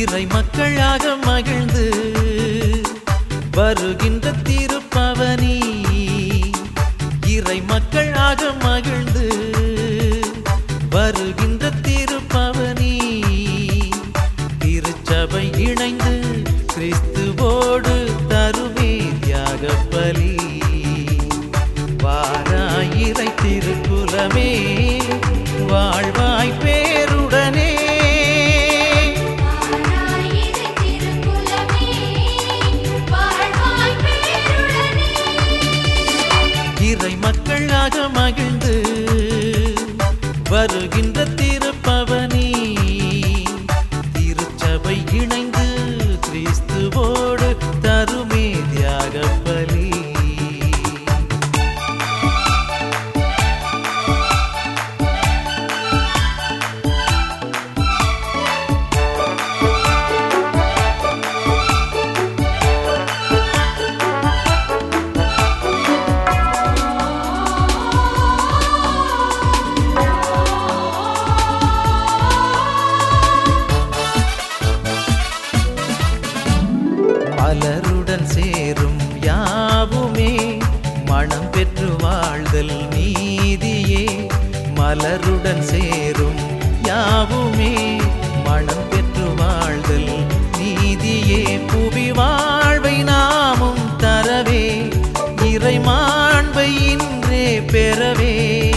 இறை மக்களாக மகிழ்ந்து வருகின்ற திருப்பவனி. இறை மக்களாக மகிழ்ந்து வருகின்ற திருப்பவனி. திருச்சபை இணைந்து கிறிஸ்துவோடு தருவே தியாக பலி வாராயிரை திருக்குலமே வாழ்வாய்ப்பே வருகின்ற மனம் பெற்று வாழ்தல் நீதியே. மலருடன் சேரும் யாவுமே. மனம் பெற்று வாழ்தல் நீதியே. புவி வாழ்வை நாமும் தரவே. இறை மாண்பை இன்றே பெறவே.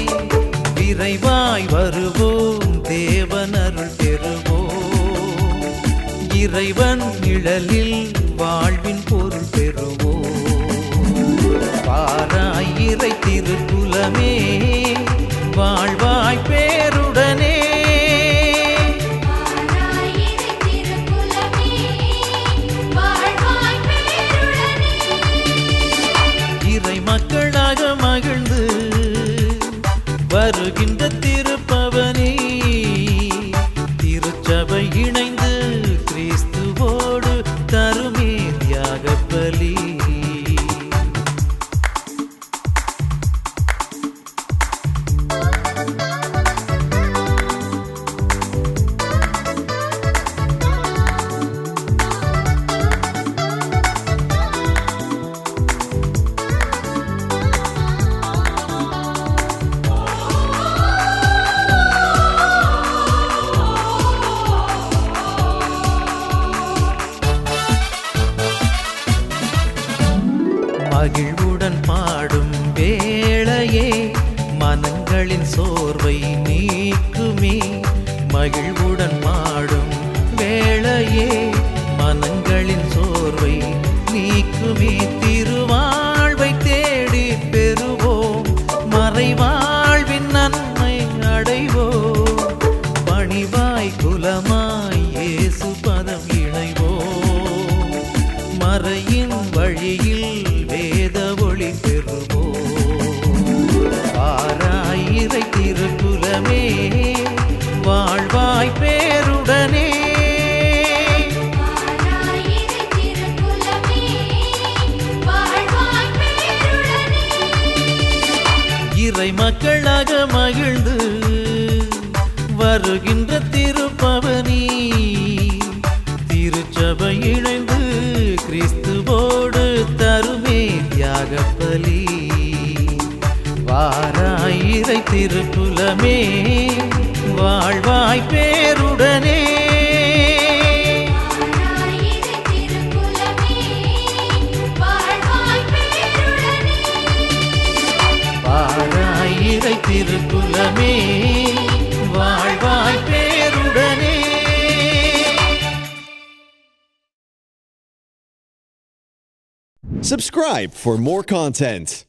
விரைவாய் வருவோம் தேவனருள் பெறுவோம். இறைவன் நிழலில் வாழ்வின் மகிழ்வுடன் பாடும் வேளையே மனங்களின் சோர்வை நீக்குமே. மகிழ்வுடன் பாடும் வேளையே இறை மக்களாக மகிழ்ந்து வருகின்ற திருப்பவனி. திருச்சபை இணைந்து கிறிஸ்துவோடு தருமே தியாக பலி வாராயிரை திருக்குலமே வாழ்வாய் பேருடனே. திருக்குலமே வாழ்வாய் பேருடனே Subscribe for more content.